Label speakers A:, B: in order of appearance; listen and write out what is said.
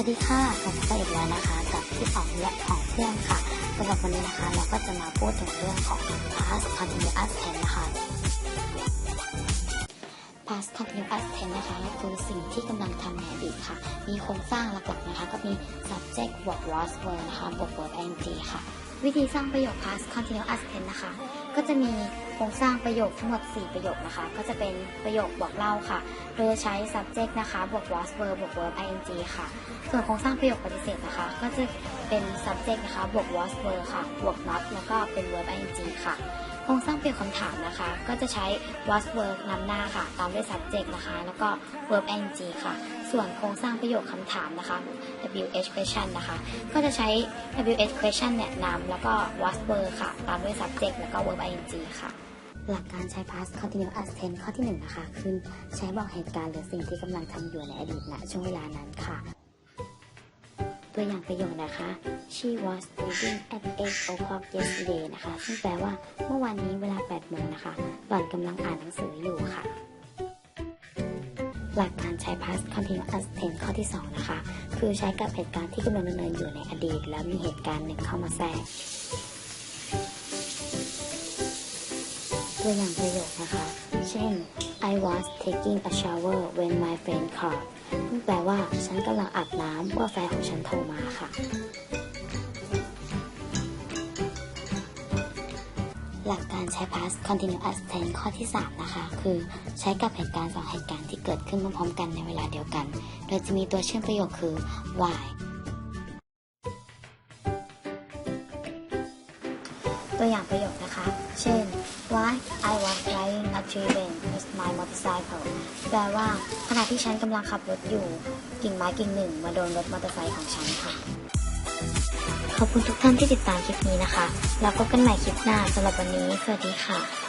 A: วัสดีค่ะกลับมากันอีกแล้วนะคะ กับพี่อ๋องและของเพื่อนค่ะสำหรับวันนี้นะคะ เราก็จะมาพูดถึงเรื่องของ past continuous tense นะคะ past continuous tense นะคะก็คือสิ่งที่กำลังทำในอดีตค่ะ มีโครงสร้างหลักๆนะคะ ก็มี subject บวก was were นะคะบวก verb ing ค่ะ วิธีสร้างประโยค past continuous tense นะคะ ก็จะมีโครงสร้างประโยคทั้งหมด 4 ประโยคนะคะ ก็จะเป็นประโยคบอกเล่าค่ะ โดยใช้ subject นะคะบวก was were บวก verb ing ค่ะ ส่วนโครงสร้างประโยคปฏิเสธนะคะ ก็จะเป็น subject นะคะบวก was were ค่ะ บวก not แล้วก็เป็น verb ing ค่ะ โครงสร้างประโยคคำถามนะคะ ก็จะใช้ was were นำหน้าค่ะ ตามด้วย subject นะคะ แล้วก็ verb ing ค่ะ ส่วนโครงสร้างประโยคคำถามนะคะ WH question นะคะ ก็จะใช้ WH question เนี่ยนำแล้วก็ was were ค่ะ ตามด้วย subject แล้วก็ verb ing ค่ะ หลักการใช้ past continuous tense ข้อที่หนึ่งนะคะ คือใช้บอกเหตุการณ์หรือสิ่งที่กำลังทำอยู่ในอดีตณช่วงเวลานั้นค่ะ ตัวอย่างประโยคนะคะ she was reading at 8 o'clock yesterday นะคะ ซึ่งแปลว่าเมื่อวานนี้เวลา8โมงนะคะ หล่อนกำลังอ่านหนังสืออยู่ค่ะ หลักการใช้ past continuous tense ข้อที่ 2 นะคะ คือใช้กับเหตุการณ์ที่กำลังดำเนินอยู่ในอดีต แล้วมีเหตุการณ์หนึ่งเข้ามาแทรก ตัวอย่างประโยคนะคะ เช่น I was taking a shower when my friend called แปลว่าฉันกำลังอาบน้ำเมื่อแฟนของฉันโทรมาค่ะ หลักการใช้ past continuous tense ข้อที่ 3 นะคะ คือใช้กับเหตุการณ์สองเหตุการณ์ที่เกิดขึ้นพร้อมๆกันในเวลาเดียวกัน โดยจะมีตัวเชื่อมประโยคคือ why ตัวอย่างประโยคนะคะ เช่น why I was driving a tree bench with my motorcycle แปลว่าขณะที่ฉันกำลังขับรถอยู่ กิ่งไม้กิ่งหนึ่งมาโดนรถมอเตอร์ไซค์ของฉันค่ะ ขอบคุณทุกท่านที่ติดตามคลิปนี้นะคะ แล้วพบกันใหม่คลิปหน้าสำหรับวันนี้ สวัสดีค่ะ